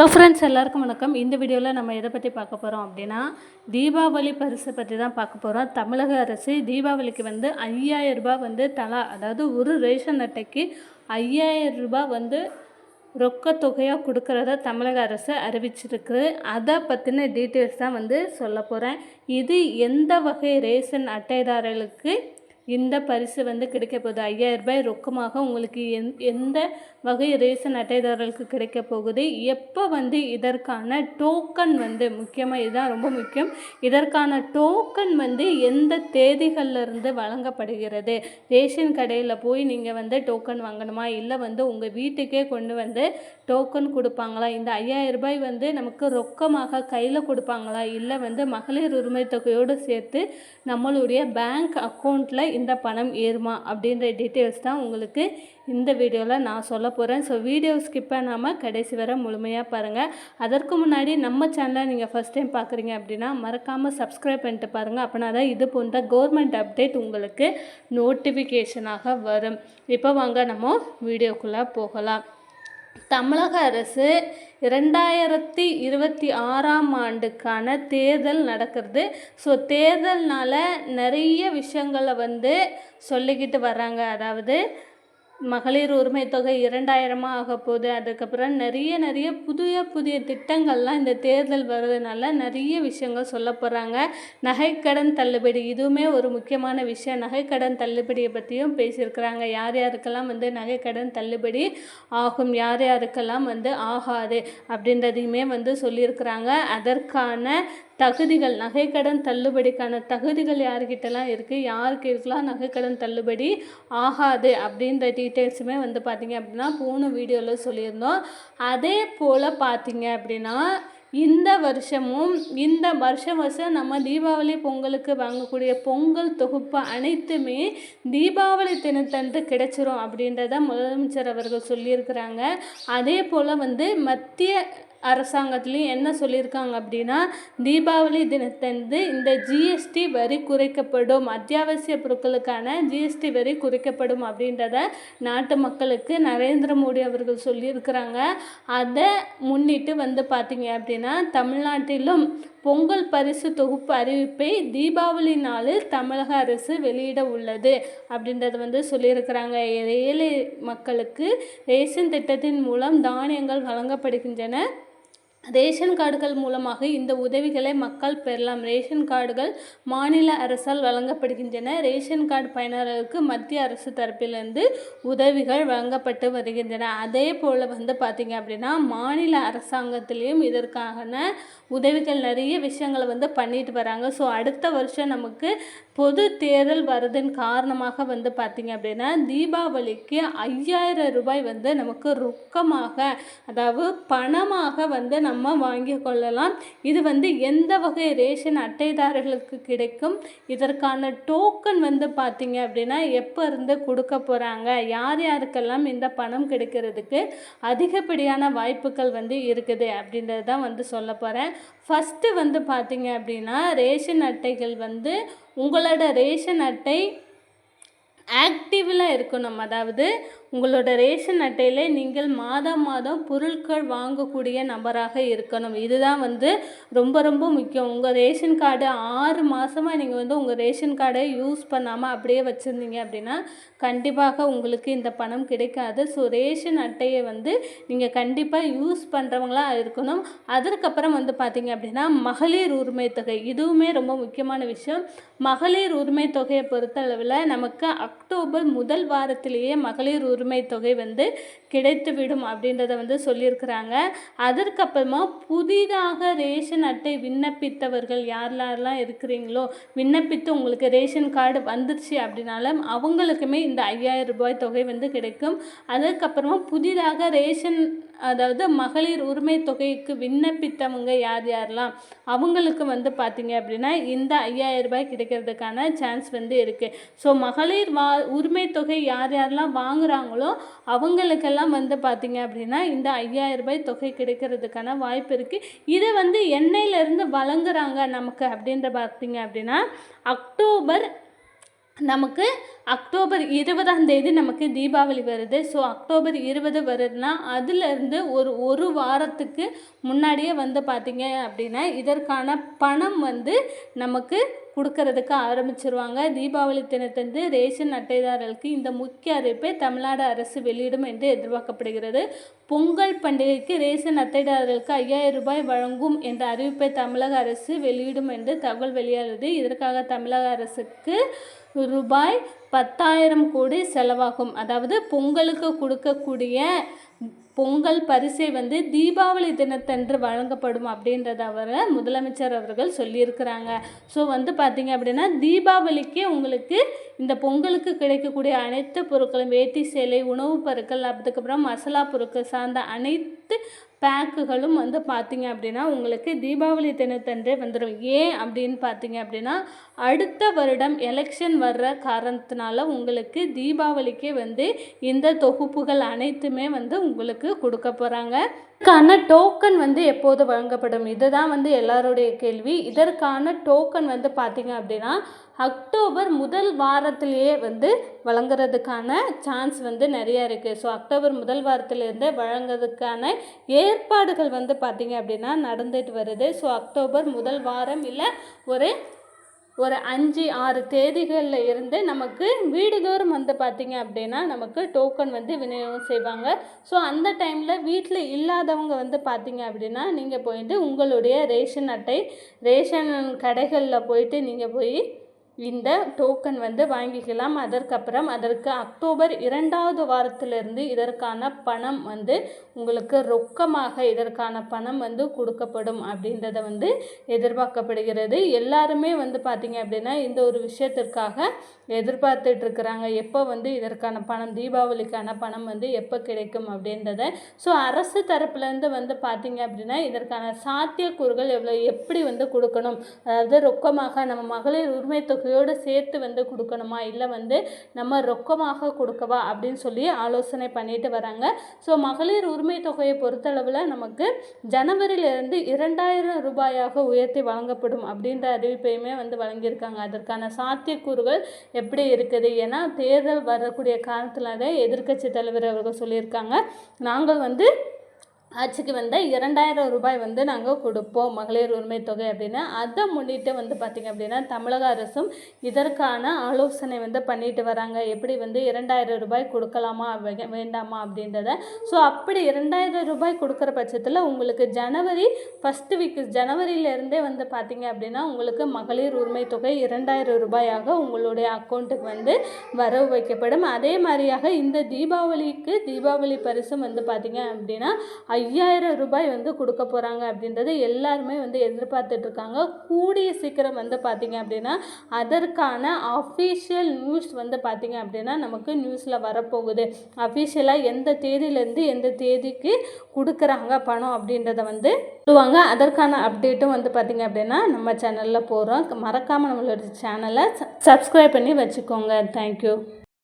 Hello friends எல்லாருக்கும் வணக்கம். இந்த வீடியோவில் நம்ம எதை பற்றி பார்க்க போகிறோம் அப்படின்னா தீபாவளி பரிசை பற்றி தான் பார்க்க போகிறோம் தமிழக அரசு தீபாவளிக்கு வந்து ஐயாயிரம் ரூபாய் வந்து தலா அதாவது ஒரு ரேஷன் அட்டைக்கு ஐயாயிரம் ரூபாய் வந்து ரொக்க தொகையாக கொடுக்கறத தமிழக அரசு அறிவிச்சிருக்கு. அதை பற்றின டீட்டெயில்ஸ் தான் வந்து சொல்ல போகிறேன் இது எந்த வகை ரேஷன் அட்டைதாரர்களுக்கு இந்த பரிசு வந்து கிடைக்க போகுது. ஐயாயிரம் ரூபாய் ரொக்கமாக உங்களுக்கு எந் எந்த வகை ரேஷன் அட்டைதாரர்களுக்கு கிடைக்க போகுது? எப்போ வந்து இதற்கான டோக்கன் வந்து முக்கியமாக இதுதான் ரொம்ப முக்கியம். இதற்கான டோக்கன் வந்து எந்த தேதிகளிலிருந்து வழங்கப்படுகிறது? ரேஷன் கடையில் போய் நீங்கள் வந்து டோக்கன் வாங்கணுமா? இல்லை வந்து உங்கள் வீட்டுக்கே கொண்டு வந்து டோக்கன் கொடுப்பாங்களா? இந்த ஐயாயிரம் ரூபாய் வந்து நமக்கு ரொக்கமாக கையில் கொடுப்பாங்களா? இல்லை வந்து மகளிர் உரிமை தொகையோடு சேர்த்து நம்மளுடைய பேங்க் அக்கௌண்ட்டில் இந்த பணம் ஏறுமா அப்படின்ற டீட்டெயில்ஸ் தான் உங்களுக்கு இந்த வீடியோவில் நான் சொல்ல போகிறேன் ஸோ வீடியோ ஸ்கிப் பண்ணாமல் கடைசி வரை முழுமையாக பாருங்கள் அதற்கு முன்னாடி நம்ம சேனலை நீங்கள் ஃபஸ்ட் டைம் பார்க்குறீங்க அப்படின்னா மறக்காமல் சப்ஸ்கிரைப் பண்ணிட்டு பாருங்கள் அப்படின்னா தான் இது போன்ற கவர்மெண்ட் அப்டேட் உங்களுக்கு நோட்டிஃபிகேஷனாக வரும். இப்போ வாங்க நம்ம வீடியோக்குள்ளே போகலாம். தமிழக அரசு இரண்டாயிரத்தி இருபத்தி ஆறாம் ஆண்டுக்கான தேர்தல் நடக்கிறது. ஸோ தேர்தல்னால நிறைய விஷயங்களை வந்து சொல்லிக்கிட்டு வராங்க அதாவது மகளிர் உரிமை தொகை இரண்டாயிரமாக ஆக போகுது. அதுக்கப்புறம் நிறைய நிறைய புதிய புதிய திட்டங்கள்லாம் இந்த தேர்தல் வர்றதுனால நிறைய விஷயங்கள் சொல்ல போகிறாங்க நகைக்கடன் தள்ளுபடி இதுவுமே ஒரு முக்கியமான விஷயம். நகைக்கடன் தள்ளுபடியை பற்றியும் பேசியிருக்கிறாங்க. யார் யாருக்கெல்லாம் வந்து நகைக்கடன் தள்ளுபடி ஆகும் யார் யாருக்கெல்லாம் வந்து ஆகாது அப்படின்றதையுமே வந்து சொல்லியிருக்கிறாங்க. அதற்கான தகுதிகள் நகைக்கடன் தள்ளுபடிக்கான தகுதிகள் யார்கிட்டலாம் இருக்குது யாருக்கு இருக்கலாம் நகைக்கடன் தள்ளுபடி ஆகாது அப்படின்ற டீட்டெயில்ஸுமே வந்து பார்த்திங்க அப்படின்னா போன வீடியோவில் சொல்லியிருந்தோம். அதே போல் பார்த்தீங்க அப்படின்னா இந்த வருஷமும் இந்த வருஷம் வருஷம் நம்ம தீபாவளி பொங்கலுக்கு வாங்கக்கூடிய பொங்கல் தொகுப்பு அனைத்துமே தீபாவளி தினத்தன்று கிடைச்சிரும் அப்படின்றத முதலமைச்சர் அவர்கள் சொல்லியிருக்கிறாங்க. அதே போல் வந்து மத்திய அரசாங்கத்துலேயும் என்ன சொல்லியிருக்காங்க அப்படின்னா தீபாவளி தினத்தன்று இந்த ஜிஎஸ்டி வரி குறைக்கப்படும் அத்தியாவசிய பொருட்களுக்கான ஜிஎஸ்டி வரி குறைக்கப்படும் அப்படின்றத நாட்டு மக்களுக்கு நரேந்திர மோடி அவர்கள் சொல்லியிருக்கிறாங்க. அதை முன்னிட்டு வந்து பார்த்தீங்க அப்படின்னா தமிழ்நாட்டிலும் பொங்கல் பரிசு தொகுப்பு அறிவிப்பை தீபாவளி நாளில் தமிழக அரசு வெளியிட உள்ளது அப்படின்றத வந்து சொல்லியிருக்கிறாங்க. ஏழை மக்களுக்கு ரேஷன் திட்டத்தின் மூலம் தானியங்கள் வழங்கப்படுகின்றன. ரேஷன் கார்டுகள் மூலமாக இந்த உதவிகளை மக்கள் பெறலாம். ரேஷன் கார்டுகள் மாநில அரசால் வழங்கப்படுகின்றன. ரேஷன் கார்டு பயனர்களுக்கு மத்திய அரசு தரப்பிலிருந்து உதவிகள் வழங்கப்பட்டு வருகின்றன. அதே போல் வந்து பார்த்திங்க அப்படின்னா மாநில அரசாங்கத்திலையும் இதற்கான உதவிகள் நிறைய விஷயங்களை வந்து பண்ணிட்டு வராங்க. ஸோ அடுத்த வருஷம் நமக்கு பொது தேர்தல் வர்றதன் காரணமாக வந்து பார்த்திங்க அப்படின்னா தீபாவளிக்கு ஐயாயிரம் ரூபாய் வந்து நமக்கு ரொக்கமாக அதாவது பணமாக வந்து நம்ம வாங்கி கொள்ளலாம். இது வந்து எந்த வகை ரேஷன் அட்டைதாரர்களுக்கு கிடைக்கும்? இதற்கான டோக்கன் வந்து பார்த்திங்க அப்படின்னா எப்போ இருந்து கொடுக்க போகிறாங்க யார் யாருக்கெல்லாம் இந்த பணம் கிடைக்கிறதுக்கு அதிகப்படியான வாய்ப்புகள் வந்து இருக்குது அப்படின்றது தான் வந்து சொல்ல போகிறேன் ஃபஸ்ட்டு வந்து பார்த்திங்க அப்படின்னா ரேஷன் அட்டைகள் வந்து உங்களோட ரேஷன் அட்டை ஆக்டிவில் இருக்கணும். அதாவது உங்களோட ரேஷன் அட்டையில் நீங்கள் மாதம் மாதம் பொருட்கள் வாங்கக்கூடிய நபராக இருக்கணும். இதுதான் வந்து ரொம்ப ரொம்ப முக்கியம். உங்கள் ரேஷன் கார்டு ஆறு மாதமாக நீங்கள் வந்து உங்கள் ரேஷன் கார்டை யூஸ் பண்ணாமல் அப்படியே வச்சுருந்தீங்க அப்படின்னா கண்டிப்பாக உங்களுக்கு இந்த பணம் கிடைக்காது. ஸோ ரேஷன் அட்டையை வந்து நீங்கள் கண்டிப்பாக யூஸ் பண்ணுறவங்களா இருக்கணும். அதற்கப்புறம் வந்து பார்த்திங்க அப்படின்னா மகளிர் உரிமை தொகை. இதுவுமே ரொம்ப முக்கியமான விஷயம். மகளிர் உரிமை தொகையை பொறுத்தளவில் நமக்கு அக் அக்டோபர் முதல் வாரத்திலேயே மகளிர் உரிமை தொகை வந்து கிடைத்துவிடும் அப்படின்றத வந்து சொல்லியிருக்கிறாங்க. அதற்கப்புறமா புதிதாக ரேஷன் அட்டை விண்ணப்பித்தவர்கள் யார் யாரெல்லாம் இருக்கிறீங்களோ விண்ணப்பித்து உங்களுக்கு ரேஷன் கார்டு வந்துருச்சு அப்படின்னாலும் அவங்களுக்குமே இந்த ஐயாயிரம் ரூபாய் தொகை வந்து கிடைக்கும். அதற்கப்புறமா புதிதாக ரேஷன் அதாவது மகளிர் உரிமை தொகைக்கு விண்ணப்பித்தவங்க யார் யாரெல்லாம் அவங்களுக்கு வந்து பார்த்திங்க அப்படின்னா இந்த ஐயாயிரம் ரூபாய் கிடைக்கிறதுக்கான சான்ஸ் வந்து இருக்குது ஸோ மகளிர் வா உரிமை தொகை யார் யாரெல்லாம் வாங்குறாங்களோ அவங்களுக்கெல்லாம் வந்து பார்த்தீங்க அப்படின்னா இந்த ஐயாயிரம் ரூபாய் தொகை கிடைக்கிறதுக்கான வாய்ப்பு இருக்குது இதை வந்து எண்ணெயிலேருந்து வழங்குறாங்க நமக்கு அப்படின்ற பார்த்தீங்க அப்படின்னா அக்டோபர் நமக்கு அக்டோபர் இருபதாம் தேதி நமக்கு தீபாவளி வருது. ஸோ அக்டோபர் இருபது வருதுன்னா அதுலேருந்து ஒரு ஒரு வாரத்துக்கு முன்னாடியே வந்து பார்த்திங்க அப்படின்னா இதற்கான பணம் வந்து நமக்கு கொடுக்கறதுக்கு ஆரம்பிச்சிருவாங்க. தீபாவளி தினத்தன்று ரேஷன் அட்டைதாரர்களுக்கு இந்த முக்கிய அறிவிப்பை தமிழ்நாடு அரசு வெளியிடும் என்று எதிர்பார்க்கப்படுகிறது. பொங்கல் பண்டிகைக்கு ரேஷன் அட்டைதாரர்களுக்கு ஐயாயிரம் ரூபாய் வழங்கும் என்ற அறிவிப்பை தமிழக அரசு வெளியிடும் என்று தகவல் வெளியாகிறது இதற்காக தமிழக அரசுக்கு ரூபாய் பத்தாயிரம் கோடி செலவாகும். அதாவது பொங்கலுக்கு கொடுக்கக்கூடிய பொங்கல் பரிசை வந்து தீபாவளி தினத்தன்று வழங்கப்படும் அப்படின்றத அவர் முதலமைச்சர் அவர்கள் சொல்லியிருக்கிறாங்க. ஸோ வந்து பார்த்திங்க அப்படின்னா தீபாவளிக்கு உங்களுக்கு இந்த பொங்கலுக்கு கிடைக்கக்கூடிய அனைத்து பொருட்களும் வேட்டி சேலை உணவுப் பொருட்கள் அதுக்கப்புறம் மசாலா பொருட்கள் சார்ந்த அனைத்து பேக்குகளும் வந்து பார்த்திங்க அப்படின்னா உங்களுக்கு தீபாவளி தினத்தன்றே வந்துடும் ஏன் அப்படின்னு பார்த்தீங்க அப்படின்னா அடுத்த வருடம் எலெக்ஷன் வர்ற காரணத்தினால உங்களுக்கு தீபாவளிக்கே வந்து இந்த தொகுப்புகள் அனைத்துமே வந்து உங்களுக்கு கொடுக்க போகிறாங்க இதற்கான டோக்கன் வந்து எப்போது வழங்கப்படும்? இதுதான் வந்து எல்லாருடைய கேள்வி. இதற்கான டோக்கன் வந்து பார்த்திங்க அப்படின்னா அக்டோபர் முதல் வாரத்திலேயே வந்து வழங்குறதுக்கான சான்ஸ் வந்து நிறையா இருக்குது ஸோ அக்டோபர் முதல் வாரத்திலேருந்தே வழங்குறதுக்கான ஏற்பாடுகள் வந்து பார்த்திங்க அப்படின்னா நடந்துட்டு வருது. ஸோ அக்டோபர் முதல் வாரம் இல்லை ஒரு ஒரு அஞ்சு ஆறு தேதிகளில் இருந்து நமக்கு வீடுதோறும் வந்து பார்த்திங்க அப்படின்னா நமக்கு டோக்கன் வந்து விநியோகம் செய்வாங்க. ஸோ அந்த டைமில் வீட்டில் இல்லாதவங்க வந்து பார்த்திங்க அப்படின்னா நீங்கள் போயிட்டு உங்களுடைய ரேஷன் அட்டை ரேஷன் கடைகளில் போயிட்டு நீங்கள் போய் இந்த டோக்கன் வந்து வாங்கிக்கலாம். அதற்கப்புறம் அதற்கு அக்டோபர் இரண்டாவது வாரத்திலிருந்து இதற்கான பணம் வந்து உங்களுக்கு ரொக்கமாக இதற்கான பணம் வந்து கொடுக்கப்படும் அப்படின்றத வந்து எதிர்பார்க்கப்படுகிறது. எல்லாருமே வந்து பார்த்திங்க அப்படின்னா இந்த ஒரு விஷயத்திற்காக எதிர்பார்த்துட்ருக்கிறாங்க எப்போ வந்து இதற்கான பணம் தீபாவளிக்கான பணம் வந்து எப்போ கிடைக்கும் அப்படின்றத. ஸோ அரசு தரப்புலேருந்து வந்து பார்த்திங்க அப்படின்னா இதற்கான சாத்தியக்கூறுகள் எவ்வளோ எப்படி வந்து கொடுக்கணும்? அதாவது ரொக்கமாக நம்ம மகளிர் உரிமை தொகை தொகையோடு சேர்த்து வந்து கொடுக்கணுமா? இல்லை வந்து நம்ம ரொக்கமாக கொடுக்கவா? அப்படின்னு சொல்லி ஆலோசனை பண்ணிட்டு வராங்க. ஸோ மகளிர் உரிமை தொகையை பொறுத்தளவில் நமக்கு ஜனவரியிலிருந்து இரண்டாயிரம் ரூபாயாக உயர்த்தி வழங்கப்படும் அப்படின்ற அறிவிப்பையுமே வந்து வழங்கியிருக்காங்க. அதற்கான சாத்தியக்கூறுகள் எப்படி இருக்குது? ஏன்னா தேர்தல் வரக்கூடிய காரணத்தினால எதிர்க்கட்சி தலைவர் அவர்கள் சொல்லியிருக்காங்க. நாங்கள் வந்து ஆட்சிக்கு வந்த இரண்டாயிரம் ரூபாய் வந்து நாங்கள் கொடுப்போம் மகளிர் உரிமை தொகை அப்படின்னு. அதை முன்னிட்டு வந்து பார்த்திங்க அப்படின்னா தமிழக அரசும் இதற்கான ஆலோசனை வந்து பண்ணிட்டு வராங்க. எப்படி வந்து இரண்டாயிரம் ரூபாய் கொடுக்கலாமா வே- வேண்டாமா அப்படின்றத. ஸோ அப்படி இரண்டாயிரம் ரூபாய் கொடுக்குற பட்சத்தில் உங்களுக்கு ஜனவரி ஃபஸ்ட்டு வீக் ஜனவரியிலேருந்தே வந்து பார்த்திங்க அப்படின்னா உங்களுக்கு மகளிர் உரிமை தொகை இரண்டாயிரம் ரூபாயாக உங்களுடைய அக்கௌண்ட்டுக்கு வந்து வரவு வைக்கப்படும். அதே மாதிரியாக இந்த தீபாவளிக்கு தீபாவளி பரிசும் வந்து பார்த்திங்க அப்படின்னா ஐயாயிரம் ரூபாய் வந்து கொடுக்க போகிறாங்க அப்படின்றது எல்லாருமே வந்து எதிர்பார்த்துட்ருக்காங்க கூடிய சீக்கிரம் வந்து பார்த்திங்க அப்படின்னா அதற்கான அஃபீஷியல் நியூஸ் வந்து பார்த்திங்க அப்படின்னா நமக்கு நியூஸில் வரப்போகுது. அஃபீஷியலாக எந்த தேதியிலேருந்து எந்த தேதிக்கு கொடுக்குறாங்க பணம் அப்படின்றத வந்து சொல்லுவாங்க. அதற்கான அப்டேட்டும் வந்து பார்த்திங்க அப்படின்னா நம்ம சேனலில் போகிறோம் மறக்காமல் நம்மளோட சேனலை சப்ஸ்கிரைப் பண்ணி வச்சுக்கோங்க. தேங்க்யூ